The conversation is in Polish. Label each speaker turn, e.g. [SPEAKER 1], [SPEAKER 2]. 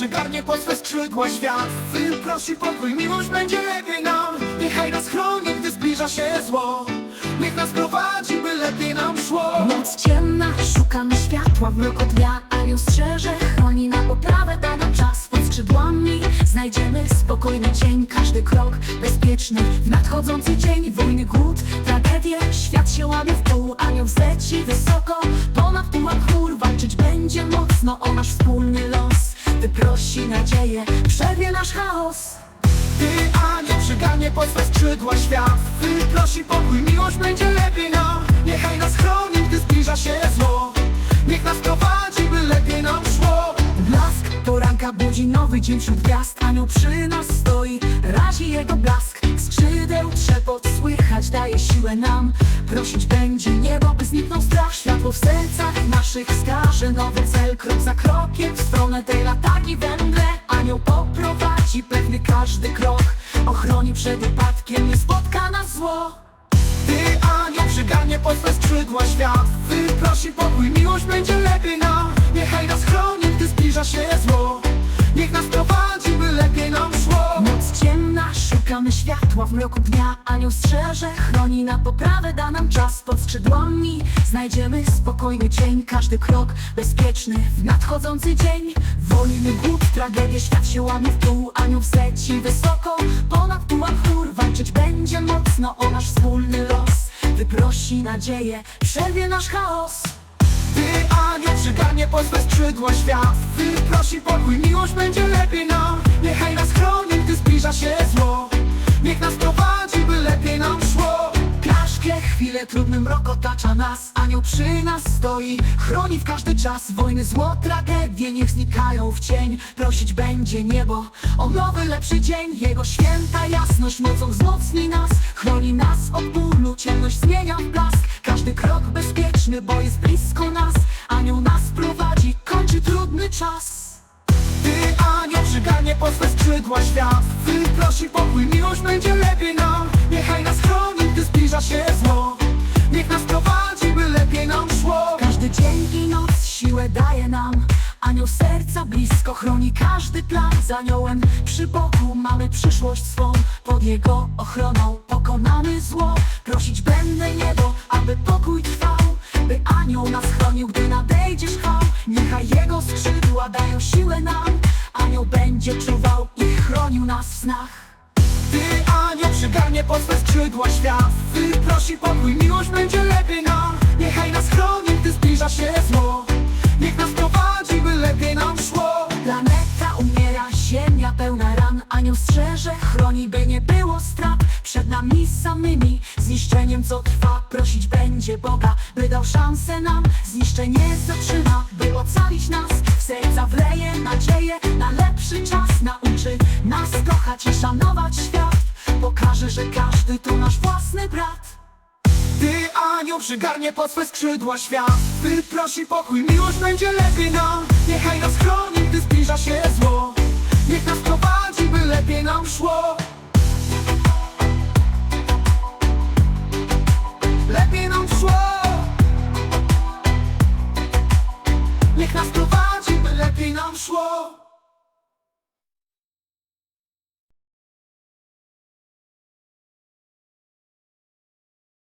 [SPEAKER 1] przygarnie pod swe skrzydła świat. Wyprosi pokój, miłość będzie lepiej nam Niechaj nas chroni, gdy zbliża się zło. Niech nas prowadzi, by lepiej nam szło.
[SPEAKER 2] Noc ciemna, szukamy światła w mroku dnia Anioł strzeże, chroni na poprawę, da nam czas. Pod skrzydłami znajdziemy spokojny dzień. Każdy krok bezpieczny w nadchodzący dzień. Wojny, głód, tragedie, świat się łamie w pół Anioł wzleci wysoko, ponad pułap chmur Walczyć będzie mocno o nasz wspólny los nadzieję, przerwie nasz chaos.
[SPEAKER 1] Ty, anioł, przygarnie pod swe skrzydła świat Wyprosi pokój, miłość będzie lepiej nam Niechaj nas chroni, gdy zbliża się zło. Niech nas prowadzi, by lepiej nam szło.
[SPEAKER 2] Blask poranka budzi nowy dzień wśród gwiazd. Anioł przy nas stoi, razi jego blask. Skrzydeł trzepot słychać daje siłę nam. Prosić będzie niebo, by zniknął strach. Światło w sercach naszych wskaże nowy poprowadzi pewny każdy krok Ochroni przed upadkiem, nie spotka nas zło.
[SPEAKER 1] Ty, anioł, przygarnie pod skrzydła świat
[SPEAKER 2] szukamy światła w mroku dnia Anioł strzeże, chroni na poprawę, da nam czas pod skrzydłami. Znajdziemy spokojny dzień, każdy krok bezpieczny w nadchodzący dzień. Wojny, głód, tragedie, świat się łamie w pół Anioł wzleci wysoko, ponad pułap chmur Walczyć będzie mocno o nasz wspólny los. Wyprosi nadzieję, przerwie nasz chaos.
[SPEAKER 1] Ty, anioł, przygarnie pod skrzydła świat. Wyprosi pokój, miłość będzie lepiej nam
[SPEAKER 2] Trudny mrok otacza nas Anioł przy nas stoi, chroni w każdy czas Wojny, zło, tragedie niech znikają w cień. Prosić będzie niebo o nowy, lepszy dzień Jego święta jasność mocą wzmocni nas Chroni nas od bólu, ciemność zmienia w blask. Każdy krok bezpieczny, bo jest blisko nas Anioł nas prowadzi, kończy trudny czas.
[SPEAKER 1] Ty, anioł, przygarnie pod swe skrzydła świat Wyprosi pokój, miłość będzie lepiej nam. Niechaj nas chroni, gdy zbliża się zło Niech nas prowadzi, by lepiej nam szło.
[SPEAKER 2] Każdy dzień i noc siłę daje nam. Anioł serca blisko chroni każdy plan. Z aniołem przy boku mamy przyszłość swą. Pod jego ochroną pokonamy zło. Prosić będę niebo, aby pokój trwał. By anioł nas chronił, gdy nadejdzie szwał Niechaj jego skrzydła dają siłę nam. Anioł będzie czuwał i chronił nas w snach
[SPEAKER 1] Anioł, przygarnie pod swe skrzydła świat. Wyprosi pokój, miłość będzie anioł, przygarnie pod swe skrzydła świat. Wyprosi pokój, miłość będzie lepiej nam Niechaj nas chroni, gdy zbliża się zło. Niech nas prowadzi, by lepiej nam szło